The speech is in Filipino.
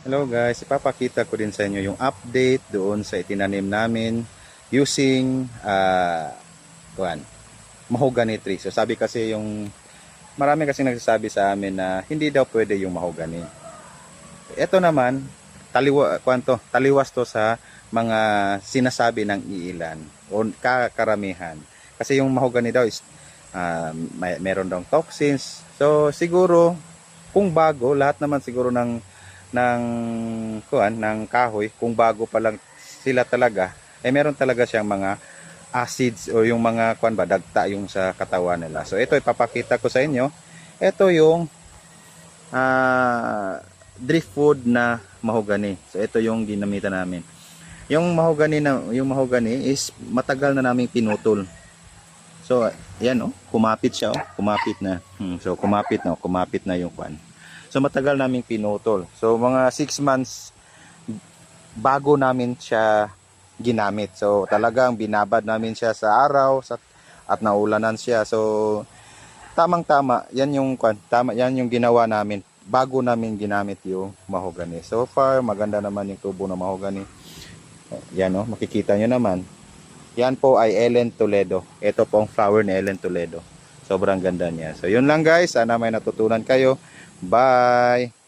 Hello guys, ipapakita ko din sa inyo yung update doon sa itinanim namin using uh, kuan, mahogany tree. So sabi kasi yung marami kasi nagsasabi sa amin na hindi daw pwede yung mahogany. Ito naman, taliwa, kwanto, taliwas to sa mga sinasabi ng iilan o kakaramihan. Kasi yung mahogany daw is ah, may, meron daw toxins. So siguro kung bago, lahat naman siguro ng ng kuan ng kahoy kung bago pa lang sila talaga eh meron talaga siyang mga acids o yung mga kuan ba dagta yung sa katawan nila. So ito ipapakita ko sa inyo. Ito yung ah driftwood na mahogany. So ito yung ginamitan namin. Yung mahogany na yung mahogany is matagal na naming pinutol. So yan oh, kumapit siya oh, kumapit na. Hmm, so kumapit na, oh, kumapit na yung kuan. So matagal naming pinutol. So mga 6 months bago namin siya ginamit. So talagang binabad namin siya sa araw sa at naulanan siya. So tamang-tama, yan yung tama yan yung ginawa namin bago namin ginamit yung mahogany. So far maganda naman yung tubo ng mahogany. Yan oh, makikita nyo naman. Yan po ay Ellen Toledo. Ito po ang flower ni Ellen Toledo. Sobrang ganda niya. So yun lang guys, sana may natutunan kayo. Bye!